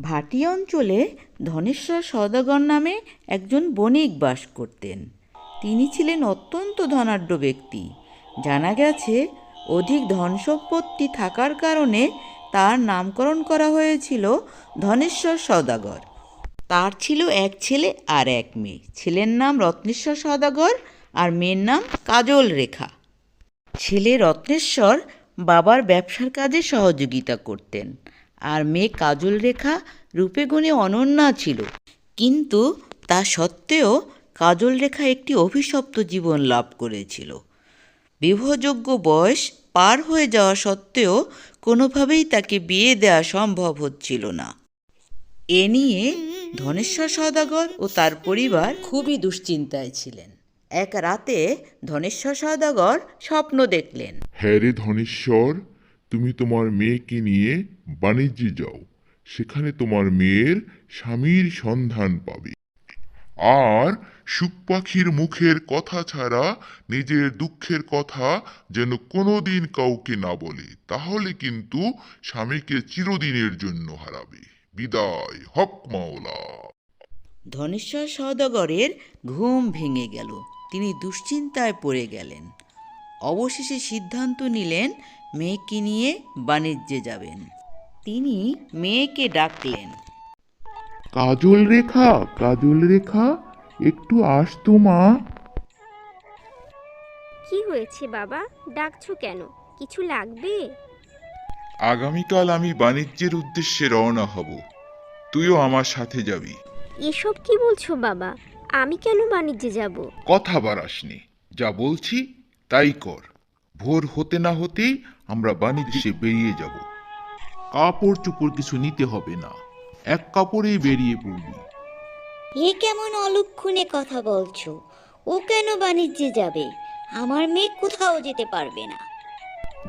ভাটি অঞ্চলে ধনেশ্বর সওদাগর নামে একজন বণিক বাস করতেন। তিনি ছিলেন অত্যন্ত ধনাঢ্য ব্যক্তি। জানা গেছে, অধিক ধন সম্পত্তি থাকার কারণে তার নামকরণ করা হয়েছিল ধনেশ্বর সওদাগর। তার ছিল এক ছেলে আর এক মেয়ে। ছেলের নাম রত্নেশ্বর সওদাগর আর মেয়ের নাম কাজল রেখা। ছেলে রত্নেশ্বর বাবার ব্যবসার কাজে সহযোগিতা করতেন। আর মেয়ে কাজল রেখা রূপে গুণে অনন্যা ছিল। কিন্তু তা সত্ত্বেও কাজল রেখা একটি অভিশপ্ত জীবন লাভ করেছিল। বিবাহযোগ্য বয়স পার হয়ে যাওয়া সত্ত্বেও কোনোভাবেই তাকে বিয়ে দেওয়া সম্ভব হচ্ছিল না। এ নিয়ে ধনেশ্বর সওদাগর ও তার পরিবার খুবই দুশ্চিন্তায় ছিলেন। এক রাতে ধনেশ্বর সওদাগর স্বপ্ন দেখলেন। হ্যাঁ রে ধনেশ্বর তুমি তোমার মেয়েকে নিয়ে বাণিজ্যে যাও। সেখানে তোমার মেয়ের স্বামীর সন্ধান পাবে। আর সুখ পাখির মুখের কথা ছাড়া নিজের দুঃখের কথা যেন কোনোদিন কাউকে না বলে, তাহলে কিন্তু স্বামীকে চিরদিনের জন্য হারাবে। বিদায়, হক মাওলা। ধনেশ্বর সওদাগরের ঘুম ভেঙে গেল। তিনি দুশ্চিন্তায় পড়ে গেলেন। অবশেষে সিদ্ধান্ত নিলেন মেয়েকে নিয়ে বাণিজ্যে যাবেন। তিনি মেয়েকে ডাকলেন। কাজল রেখা কাজল রেখা একটু আসতো মা। কি হয়েছে বাবা? ডাকছো কেন? কিছু লাগবে? আগামীকাল আমি বাণিজ্যের উদ্দেশ্যে রওনা হব। তুইও আমার সাথে যাবি। এসব কি বলছো বাবা? আমি কেন বাণিজ্যে যাব? কথা বাড়াসনি। যা বলছি তাই কর। ভোর হতে না হতেই আমরা বাণিজ্যে বেরিয়ে যাব। কাপড় চোপড় কিছু নিতে হবে না। এক কাপড়েই বেরিয়ে পড়বি। এ কেমন অলক্ষণে কথা বলছো? ও কেন বাণিজ্যে যাবে? আমার মেয়ে কোথাও যেতে পারবে না।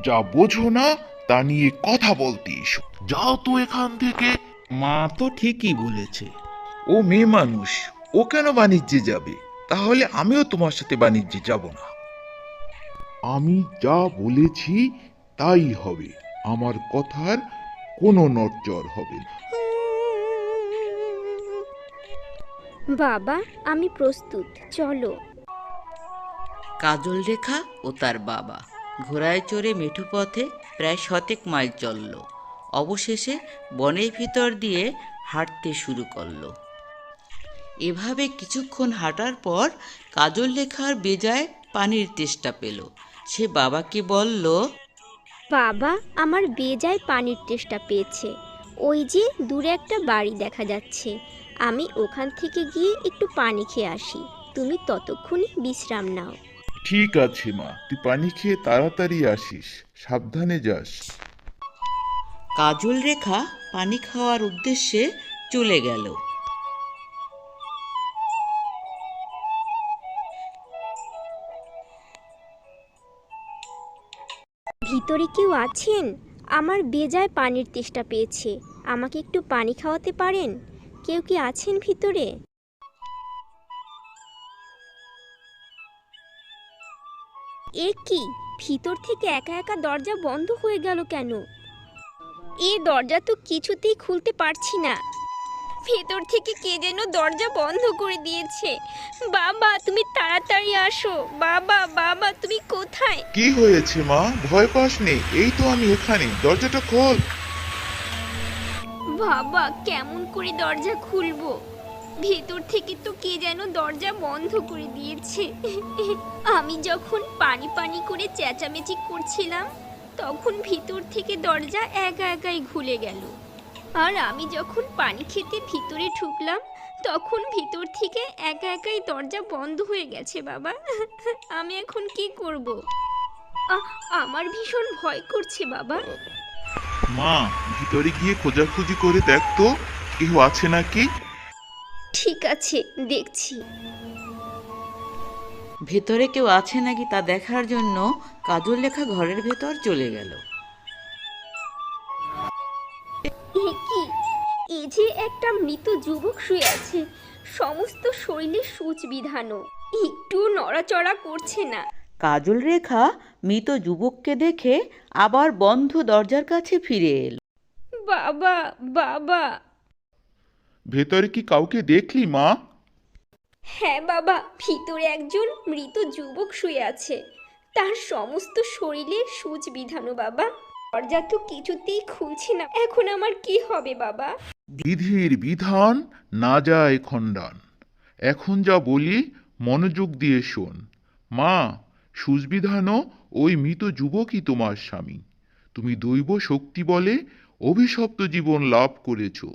যা বোঝো না তা নিয়ে কথা বলতে এসো। যাও তো এখান থেকে। মা তো ঠিকই বলেছে। ও মেয়ে মানুষ ও কেন বাণিজ্যে যাবে? তাহলে আমিও তোমার সাথে বাণিজ্যে যাব না। আমি যা বলেছি তাই হবে। আমার কথার কোনো নড়চড় হবে না। বাবা আমি প্রস্তুত। চলো। কাজল রেখা ও তার বাবা ঘোড়ায় চড়ে মেঠো পথে প্রায় শতেক মাইল চলল। অবশেষে বনের ভিতর দিয়ে হাঁটতে শুরু করল। এভাবে কিছুক্ষণ হাঁটার পর কাজল রেখার বেজায় পানির তেষ্টা পেল। সে বাবাকে বলল বাবা আমার বেজায় পানির তেষ্টা পেয়েছে। ওই যে দূরে একটা বাড়ি দেখা যাচ্ছে। আমি ওখান থেকে গিয়ে একটু পানি খেয়ে আসি। তুমি ততক্ষণে বিশ্রাম নাও। ঠিক আছে মা তুই পানি খেয়ে তাড়াতাড়ি আসিস। সাবধানে যাস। কাজল রেখা পানি খাওয়ার উদ্দেশ্যে চলে গেল। ভিতরে কেউ আছেন? আমার বেজায় পানির তেষ্টা পেয়েছে। আমাকে একটু পানি খাওয়াতে পারেন? কেউ কি আছেন ভিতরে? এ কি? ভিতর থেকে একা একা দরজা বন্ধ হয়ে গেল কেন? এ দরজা তো কিছুতেই খুলতে পারছি না। ভেতর থেকে কে যেন দরজা বন্ধ করে দিয়েছে। বাবা তুমি তাড়াতাড়ি আসো। বাবা বাবা তুমি কোথায়? কি হয়েছে মা? ভয় পাস নে এই তো আমি এখানে। দরজাটা খোল। বাবা কেমন করে দরজা খুলবো? ভেতর থেকে তো কে যেন দরজা বন্ধ করে দিয়েছে। আমি যখন পানি পানি করে চেঁচামেচি করছিলাম তখন ভিতর থেকে দরজা একা একাই খুলে গেল। আর আমি যখন পানি খেতে ভিতরে ঢুকলাম তখন ভিতর থেকে একা একাই দরজা বন্ধ হয়ে গেছে বাবা। আমি এখন কি করব? আমার ভীষণ ভয় করছে বাবা। মা ভিতরে গিয়ে খোঁজাখুঁজি করে দেখ তো কেউ আছে নাকি? ঠিক আছে দেখছি। ভেতরে কেউ আছে নাকি তা দেখার জন্য কাজল লেখা ঘরের ভেতর চলে গেল। কি? এ যে একটা মৃত যুবক শুয়ে আছে। সমস্ত শরীরে সূচ বিধানো একটু নড়াচড়া করছে না। কাজল রেখা মৃত যুবককে দেখে আবার বন্ধ দরজার কাছে ফিরে এলো। বাবা বাবা। ভেতরে কি কাউকে দেখলি মা? হ্যাঁ বাবা ভিতরে একজন মৃত যুবক শুয়ে আছে। তার সমস্ত শরীরে সূচ বিধানো বাবা। দরজা তো কিছুতেই খুলছে না। এখন আমার কি হবে, বাবা? বিধির বিধান না যায় এখন যা বলি, মনোযোগ দিয়ে শোন। মা সুজবিধানও ওই মৃত যুবকই তোমার স্বামী। তুমি দৈব শক্তি বলে অভিশপ্ত জীবন লাভ করেছ।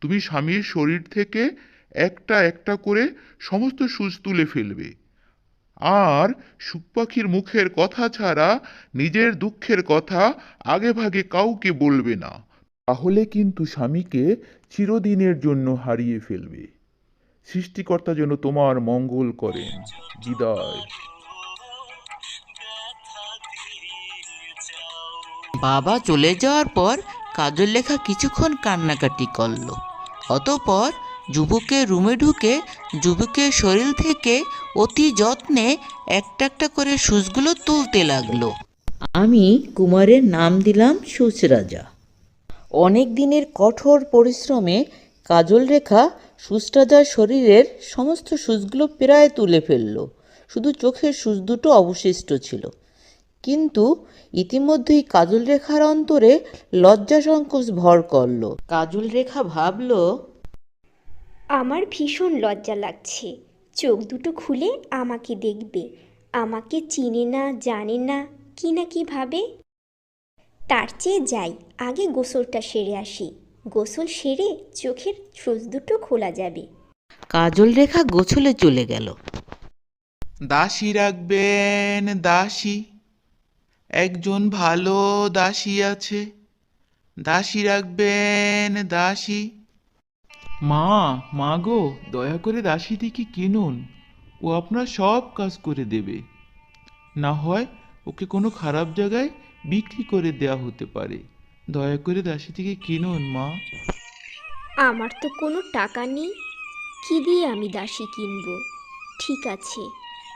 তুমি স্বামীর শরীর থেকে একটা একটা করে সমস্ত সুজ তুলে ফেলবে। আর সুখ পাখির মুখের কথা ছাড়া নিজের দুঃখের কথা আগে ভাগে কাউকে বলবে না। তাহলে কিন্তু স্বামীকে চিরদিনের জন্য হারিয়ে ফেলবে। সৃষ্টিকর্তা যেন তোমার মঙ্গল করেন। বিদায়। বাবা চলে যাওয়ার পর কাজল লেখা কিছুক্ষণ কান্নাকাটি করল। অতপর যুবকের রুমে ঢুকে যুবকের শরীর থেকে অতি যত্নে একটা একটা করে সুচগুলো তুলতে লাগল। আমি কুমারের নাম দিলাম সুচরাজা। অনেক দিনের কঠোর পরিশ্রমে কাজল রেখা সুচরাজার শরীরের সমস্ত সুচগুলো প্রায় তুলে ফেলল। শুধু চোখের সুচ দুটো অবশিষ্ট ছিল। কিন্তু ইতিমধ্যেই কাজল রেখার অন্তরে লজ্জা সংকোচ ভর করল। কাজল রেখা ভাবল আমার ভীষণ লজ্জা লাগছে। চোখ দুটো খুলে আমাকে দেখবে। আমাকে চিনে না জানে না কি না কি ভাবে। তার চেয়ে যাই আগে গোসলটা সেরে আসি। গোসল সেরে চোখের সোজ দুটো খোলা যাবে। কাজল রেখা গোছলে চলে গেল। দাসী রাখবেন দাসী একজন ভালো দাসী আছে। দাসী রাখবেন দাসী মা মা গো, দয়া করে দাসীটিকে কিনুন। ও আপনার সব কাজ করে দেবে। না হয় ওকে কোনো খারাপ জায়গায় বিক্রি করে দেয়া হতে পারে। দয়া করে দাসীটিকে কিনুন, মা। আমার তো কোনো টাকা নেই। কি দিয়ে আমি দাসী কিনবো? ঠিক আছে,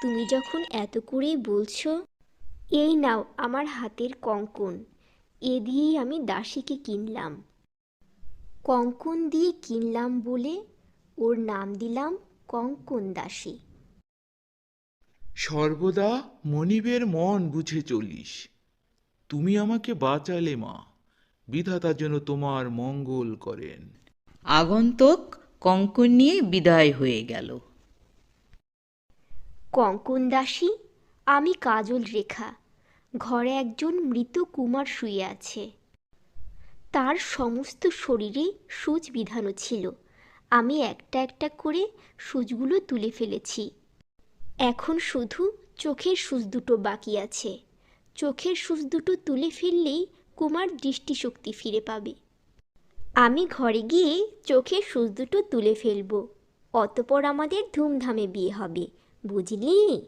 তুমি যখন এত করেই বলছো, এই নাও আমার হাতের কঙ্কন। এ দিয়েই আমি দাসীকে কিনলাম। কঙ্কন দিয়ে কিনলাম বলে ওর নাম দিলাম কঙ্কন দাসী। সর্বদা মনিবের মন বুঝে চলিস। তুমি আমাকে বাঁচালে মা বিধাতা যেন তোমার মঙ্গল করেন। আগন্তুক কঙ্কন নিয়ে বিদায় হয়ে গেল। কঙ্কন দাসী আমি কাজল রেখা ঘরে একজন মৃত কুমার শুয়ে আছে। তার সমস্ত শরীরে সূচ বিধানো ছিল। আমি একটা একটা করে সূচগুলো তুলে ফেলেছি। এখন শুধু চোখের সূচ দুটো বাকি আছে। চোখের সূচ দুটো তুলে ফেললেই কুমার দৃষ্টিশক্তি ফিরে পাবে। আমি ঘরে গিয়ে চোখের সূচ দুটো তুলে ফেলব। অতপর আমাদের ধুমধামে বিয়ে হবে, বুঝলি?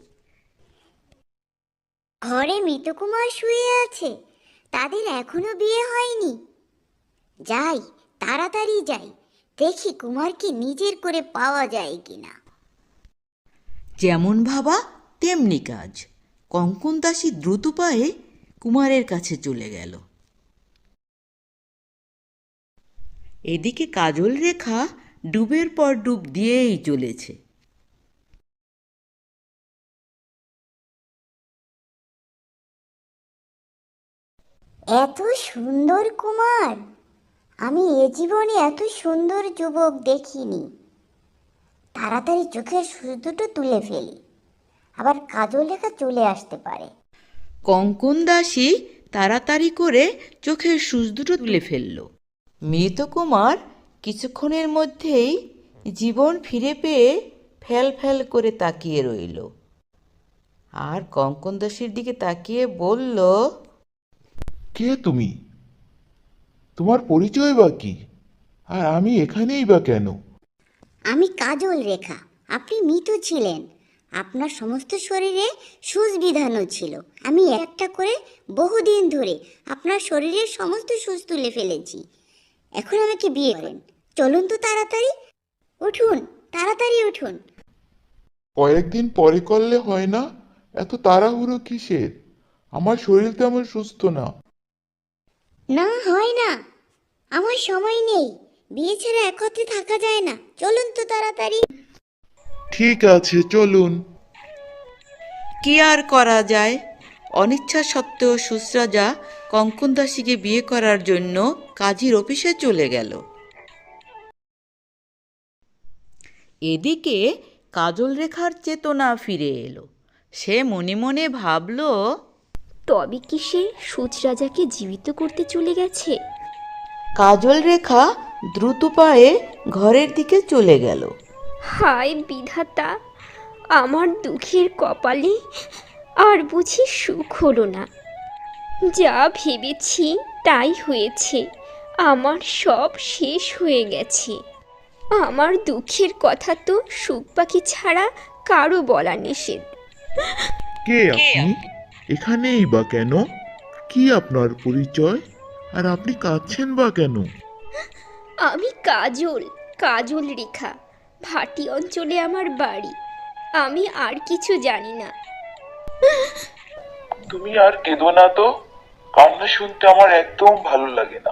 ঘরে মৃতকুমার শুয়ে আছে। তাদের এখনও বিয়ে হয়নি। যাই তাড়াতাড়ি যাই। দেখি কুমারকে নিজের করে পাওয়া যায় কিনা। যেমন ভাবা তেমনি কাজ। কঙ্কন দাসী দ্রুত পায়ে কুমারের কাছে চলে গেল। এদিকে কাজল রেখা ডুবের পর ডুব দিয়েই চলেছে। এত সুন্দর কুমার! আমি এ জীবনে এত সুন্দর যুবক দেখিনি। তাড়াতাড়ি চোখের সুচ দুটো তুলে ফেলি আবার কাজল লেখা চলে আসতে পারে। কঙ্কন দাসী তাড়াতাড়ি করে চোখের সুচ দুটো তুলে ফেলল। মৃত কুমার কিছুক্ষণের মধ্যেই জীবন ফিরে পেয়ে ফ্যাল ফ্যাল করে তাকিয়ে রইল। আর কঙ্কন দাসীর দিকে তাকিয়ে বলল কে তুমি? তোমার পরিচয় বা কি? আর আমি এখানেই বা কেন? আমি কাজল রেখা আপনি মৃত ছিলেন। আপনার সমস্ত শরীরে সুচ বিধানো ছিল। আমি একটা করে বহুদিন ধরে আপনার শরীরের সমস্ত সুচ তুলে ফেলেছি। এখন আমাকে বিয়ে করেন। চলুন তো তাড়াতাড়ি। উঠুন তাড়াতাড়ি উঠুন। কয়েকদিন পরে করলে হয় না? এত তাড়াহুড়ো কিসের? আমার শরীর তেমন সুস্থ না। না হয় না। আমার সময় নেই। বিয়ে ছাড়া একত্রে থাকা যায় না। চলুন তো তাড়াতাড়ি। ঠিক আছে চলুন। কি আর করা যায়? অনিচ্ছা সত্ত্বেও সুশ্রাজা কঙ্কন দাসীকে বিয়ে করার জন্য কাজীর অফিসে চলে গেল। এদিকে কাজল রেখার চেতনা ফিরে এলো। সে মনে মনে ভাবল তবে কি সে সুচ রাজাকে জীবিত করতে চলে গেছে? কাজল রেখা দ্রুত পায়ে ঘরের দিকে চলে গেল। হায় বিধাতা আমার দুঃখের কপালে আর বুঝি সুখ হলো না। যা ভেবেছি তাই হয়েছে আমার সব শেষ হয়ে গেছে। আমার দুঃখের কথা তো সুখ পাখি ছাড়া কারও বলা নিষেধ। কে আপনি? এখানেই বা কেন? কি আপনার পরিচয়? আর আপনি কাঁদছেন বা কেন? আমি কাজল কাজল রেখা ভাটি অঞ্চলে আমার বাড়ি। আমি আর কিছু জানি না। তুমি আর কেঁদো না তো? কান্না শুনতে আমার একদম ভালো লাগে না।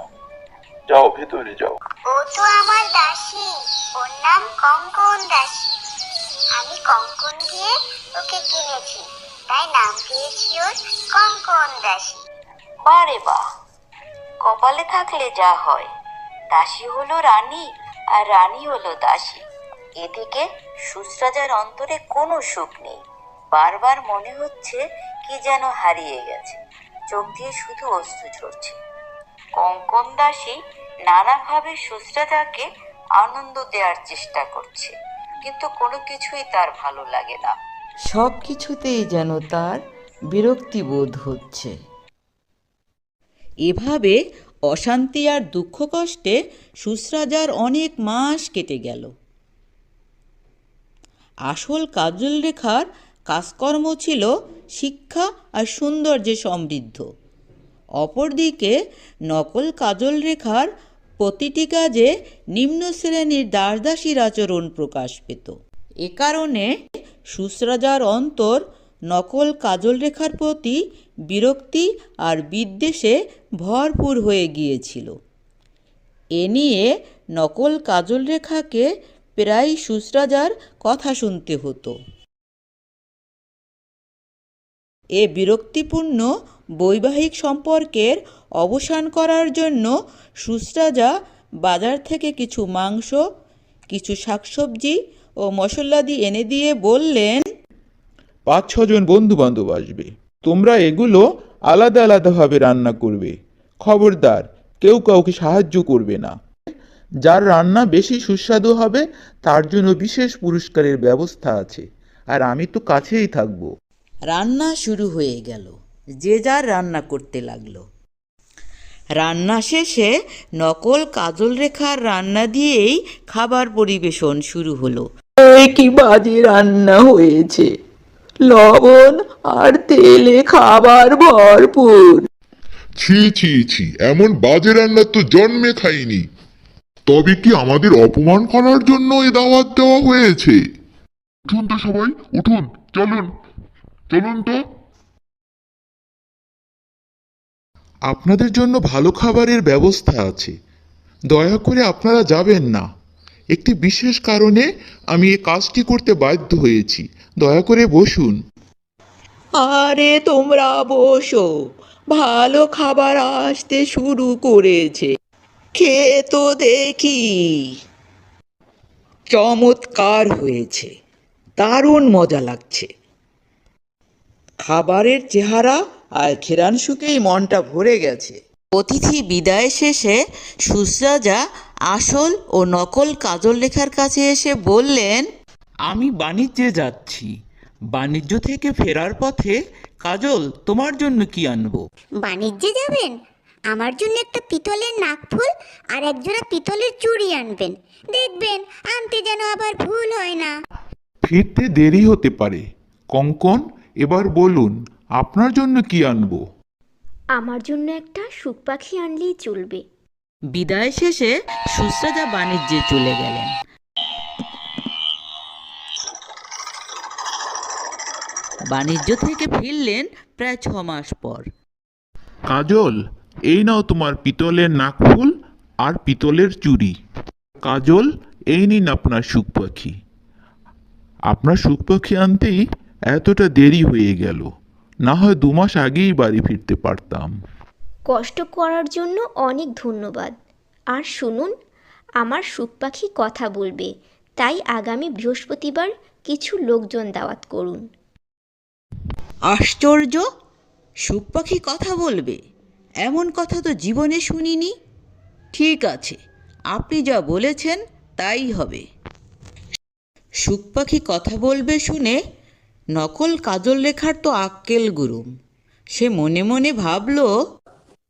যাও ভেতরে যাও। ও তো আমার দাসী। ওর নাম কঙ্কন দাসী। আমি কঙ্কন দিয়ে ওকে কিনেছি। তাই নাম পেয়েছি ওর কঙ্কন দাসী। বারে বাহ। কপালে থাকলে যা হয়। দাসী হলো রানী আর রানী হলো দাসী। এদিকে সুশ্রাজার অন্তরে কোনো সুখ নেই। বারবার মনে হচ্ছে কি যেন হারিয়ে গেছে। চোখ দিয়ে শুধু অশ্রু ঝরছে। কঙ্কন দাসী নানাভাবে সুশ্রাজাকে আনন্দ দেওয়ার চেষ্টা করছে, কিন্তু কোনো কিছুই তার ভালো লাগে না। সব কিছুতেই যেন তার বিরক্তি বোধ হচ্ছে। এভাবে অশান্তি আর দুঃখ কষ্টে সুশ্রাজার অনেক মাস কেটে গেল। আসল কাজল রেখার কাজকর্ম ছিল শিক্ষা আর সৌন্দর্যে সমৃদ্ধ। অপরদিকে নকল কাজল রেখার প্রতিটি কাজে নিম্ন শ্রেণির দাসদাসীর আচরণ প্রকাশ পেত। এ কারণে সুশ্রাজার অন্তর নকল কাজল রেখার প্রতি বিরক্তি আর বিদ্বেষে ভরপুর হয়ে গিয়েছিল। এ নিয়ে নকল কাজল রেখাকে প্রায় সুশ্রাজার কথা শুনতে হতো। এ বিরক্তিপূর্ণ বৈবাহিক সম্পর্কের অবসান করার জন্য সুশ্রাজা বাজার থেকে কিছু মাংস, কিছু শাকসবজি ও মশলাদি এনে দিয়ে বললেন পাঁচ ছজন বন্ধু বান্ধব আসবে। তোমরা এগুলো আলাদা আলাদাভাবে রান্না করবে। খবরদার কেউ কাউকে সাহায্য করবে না। যার রান্না বেশি সুস্বাদু হবে তার জন্য বিশেষ পুরস্কারের ব্যবস্থা আছে। আর আমি তো কাছেই থাকব। রান্না শুরু হয়ে গেল। যে যার রান্না করতে লাগল। রান্না শেষে নকল কাজল রেখার রান্না দিয়েই খাবার পরিবেশন শুরু হলো। কি বাজে রান্না হয়েছে। লবণ আর তেলে খাবার ভরপুর। ছি ছি ছি এমন বাজে রান্না তো জন্মে খাইনি। তবে কি আমাদের অপমান করার জন্য এ দাওয়াত দেওয়া হয়েছে? উঠুন তো সবাই উঠুন চলুন চলুন তো। আপনাদের জন্য ভালো খাবারের ব্যবস্থা আছে। দয়া করে আপনারা যাবেন না। একটি বিশেষ কারণে আমি এই কাজটি করতে বাধ্য হয়েছি। দয়া করে বসুন। আরে তোমরা বসো। ভালো খাবার আসতে শুরু করেছে। খেয়ে তো দেখি। চমৎকার হয়েছে। দারুণ মজা লাগছে। খাবারের চেহারা আর ঘেরান শুকেই মনটা ভরে গেছে। অতিথি বিদায় শেষে সুশ্রাজা আসল ও নকল কাজল লেখার কাছে এসে বললেন আমি বাণিজ্যে যাচ্ছি। বাণিজ্য থেকে ফেরার পথে কাজল তোমার জন্য কি আনব? বাণিজ্যে যাবেন? আমার জন্য একটা পিতলের নাকফুল আর একজোড়া পিতলের চুড়ি আনবেন। দেখবেন আনতে যেন আবার ভুল হয় না। ফিরতে দেরি হতে পারে। কঙ্কন এবার বলুন আপনার জন্য কি আনব? আমার জন্য একটা সুখ পাখি আনলেই চলবে। বিদায় শেষে সুশ্রাজা বাণিজ্যে চলে গেলেন। বাণিজ্য থেকে ফিরলেন প্রায় ছ মাস পর। কাজল, এই নাও তোমার পিতলের নাকফুল আর পিতলের চুড়ি। কাজল, এই নিন আপনার সুখ পাখি। আপনার সুখ পাখি আনতেই এতটা দেরি হয়ে গেল। না হয় দু মাস আগেই বাড়ি ফিরতে পারতাম। কষ্ট করার জন্য অনেক ধন্যবাদ। আর শুনুন, আমার সুখ পাখি কথা বলবে, তাই আগামী বৃহস্পতিবার কিছু লোকজন দাওয়াত করুন। আশ্চর্য! সুখ পাখি কথা বলবে, এমন কথা তো জীবনে শুনিনি। ঠিক আছে, আপনি যা বলেছেন তাই হবে। সুখ পাখি কথা বলবে শুনে নকল কাজল রেখার তো আক্কেল গুরুম। সে মনে মনে ভাবলো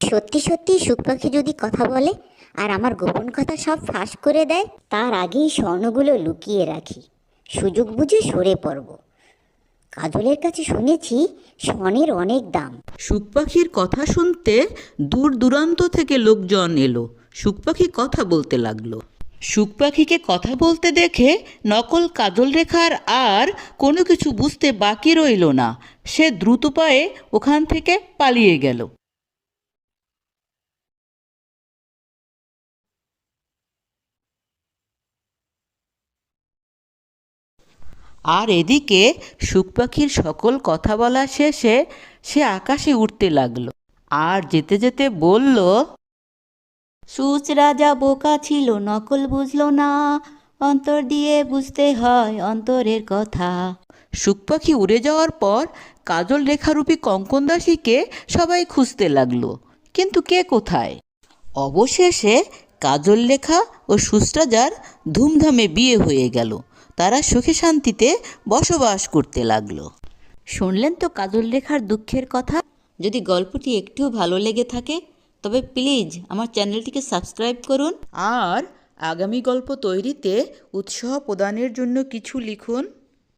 সত্যি সত্যি সুখ পাখি যদি কথা বলে আর আমার গোপন কথা সব ফাঁস করে দেয়, তার আগেই স্বর্ণগুলো লুকিয়ে রাখি। সুযোগ বুঝে সরে পড়ব। কাজলের কাছে শুনেছি স্বর্ণের অনেক দাম। সুখ পাখির কথা শুনতে দূর দূরান্ত থেকে লোকজন এলো। সুখ পাখি কথা বলতে লাগল। সুখ পাখিকে কথা বলতে দেখে নকল কাজল রেখার আর কোনো কিছু বুঝতে বাকি রইল না। সে দ্রুত পায়ে ওখান থেকে পালিয়ে গেল। আর এদিকে সুখ পাখির সকল কথা বলা শেষে সে আকাশে উঠতে লাগল। আর যেতে যেতে বলল সুচ রাজা বোকা ছিল নকল বুঝলো না। অন্তর দিয়ে বুঝতে হয় অন্তরের কথা। সুখ পাখি উড়ে যাওয়ার পর কাজল রেখারূপী কঙ্কন দাসীকে সবাই খুঁজতে লাগল কিন্তু কে কোথায়? অবশেষে কাজল লেখা ও সুস্রাজার ধুমধামে বিয়ে হয়ে গেল। তারা সুখে শান্তিতে বসবাস করতে লাগল। শুনলেন তো কাজল রেখার দুঃখের কথা? যদি গল্পটি একটুও ভালো লেগে থাকে তবে প্লিজ আমার চ্যানেলটিকে সাবস্ক্রাইব করুন। আর আগামী গল্প তৈরিতে উৎসাহ প্রদানের জন্য কিছু লিখুন।